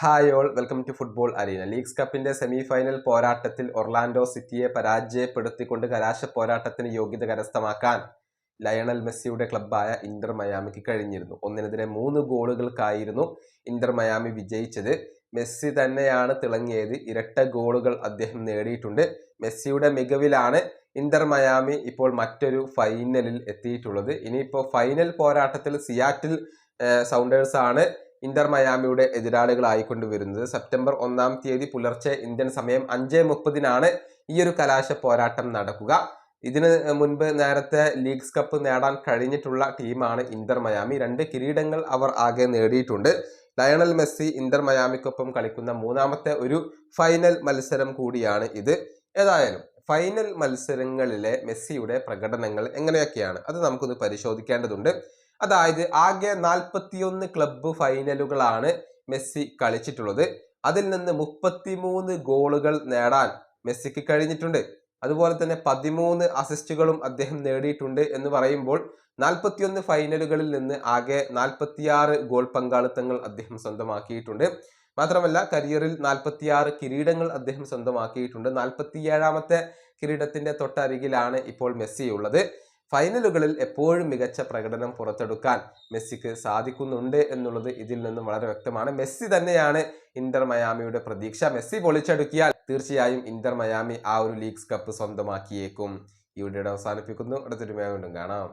Hi all welcome to football arena leagues കപ്പിന്റെ semi final പോരാട്ടത്തിൽ Orlando സിറ്റിയെ പരാജയപ്പെടുത്തിക്കൊണ്ട് കലാശ പോരാട്ടത്തിന് യോഗ്യത കരസ്ഥമാക്കാൻ ലയണൽ മെസ്സിയുടെ ക്ലബ്ബായ ഇന്റർ മയാമിക്ക് കഴിഞ്ഞിരുന്നു. ഒന്നിനെതിരെ മൂന്ന് ഗോളുകൾക്കായിരുന്നു ഇന്റർ മയാമി വിജയിച്ചത്. മെസ്സി തന്നെയാണ് തിളങ്ങിയത്. ഇരട്ട ഗോളുകൾ അദ്ദേഹം നേടിയിട്ടുണ്ട്. മെസ്സിയുടെ മികവിലാണ് ഇന്റർ മയാമി ഇപ്പോൾ മറ്റൊരു ഫൈനലിൽ എത്തിയിട്ടുള്ളത്. ഇനിയിപ്പോൾ ഫൈനൽ പോരാട്ടത്തിൽ സിയാറ്റിൽ സൗണ്ടേഴ്സ് ആണ് ഇന്റർ മയാമിയുടെ എതിരാളികളായിക്കൊണ്ട് വരുന്നത് സെപ്റ്റംബർ ഒന്നാം തീയതി പുലർച്ചെ ഇന്ത്യൻ സമയം അഞ്ച് മുപ്പതിനാണ് ഈ ഒരു കലാശ പോരാട്ടം നടക്കുക. ഇതിന് മുൻപ് നേരത്തെ ലീഗ്സ് കപ്പ് നേടാൻ കഴിഞ്ഞിട്ടുള്ള ടീമാണ് ഇന്റർ മയാമി. രണ്ട് കിരീടങ്ങൾ അവർ ആകെ നേടിയിട്ടുണ്ട്. ലയണൽ മെസ്സി ഇന്റർ മയാമിക്കൊപ്പം കളിക്കുന്ന മൂന്നാമത്തെ ഒരു ഫൈനൽ മത്സരം കൂടിയാണ് ഇത്. ഏതായാലും ഫൈനൽ മത്സരങ്ങളിലെ മെസ്സിയുടെ പ്രകടനങ്ങൾ എങ്ങനെയൊക്കെയാണ്? അത് നമുക്കൊന്ന് പരിശോധിക്കേണ്ടതുണ്ട്. അതായത് ആകെ നാൽപ്പത്തിയൊന്ന് ക്ലബ്ബ് ഫൈനലുകളാണ് മെസ്സി കളിച്ചിട്ടുള്ളത്. അതിൽ നിന്ന് മുപ്പത്തിമൂന്ന് ഗോളുകൾ നേടാൻ മെസ്സിക്ക് കഴിഞ്ഞിട്ടുണ്ട്. അതുപോലെ തന്നെ പതിമൂന്ന് അസിസ്റ്റുകളും അദ്ദേഹം നേടിയിട്ടുണ്ട് എന്ന് പറയുമ്പോൾ നാൽപ്പത്തിയൊന്ന് ഫൈനലുകളിൽ നിന്ന് ആകെ നാൽപ്പത്തിയാറ് ഗോൾ പങ്കാളിത്തങ്ങൾ അദ്ദേഹം സ്വന്തമാക്കിയിട്ടുണ്ട്. മാത്രമല്ല കരിയറിൽ നാൽപ്പത്തിയാറ് കിരീടങ്ങൾ അദ്ദേഹം സ്വന്തമാക്കിയിട്ടുണ്ട്. നാൽപ്പത്തിയേഴാമത്തെ കിരീടത്തിന്റെ തൊട്ടരികിലാണ് ഇപ്പോൾ മെസ്സി ഉള്ളത് ഫൈനലുകളിൽ എപ്പോഴും മികച്ച പ്രകടനം പുറത്തെടുക്കാൻ മെസ്സിക്ക് സാധിക്കുന്നുണ്ട് എന്നുള്ളത് ഇതിൽ നിന്നും വളരെ വ്യക്തമാണ്. മെസ്സി തന്നെയാണ് ഇന്റർ മയാമിയുടെ പ്രതീക്ഷ. മെസ്സി പൊളിച്ചെടുക്കിയാൽ തീർച്ചയായും ഇന്റർ മയാമി ആ ഒരു ലീഗ്സ് കപ്പ് സ്വന്തമാക്കിയേക്കും. വീഡിയോയുടെ അവസാനിപ്പിക്കുന്നു. അടുത്തൊരു വീണ്ടും കാണാം.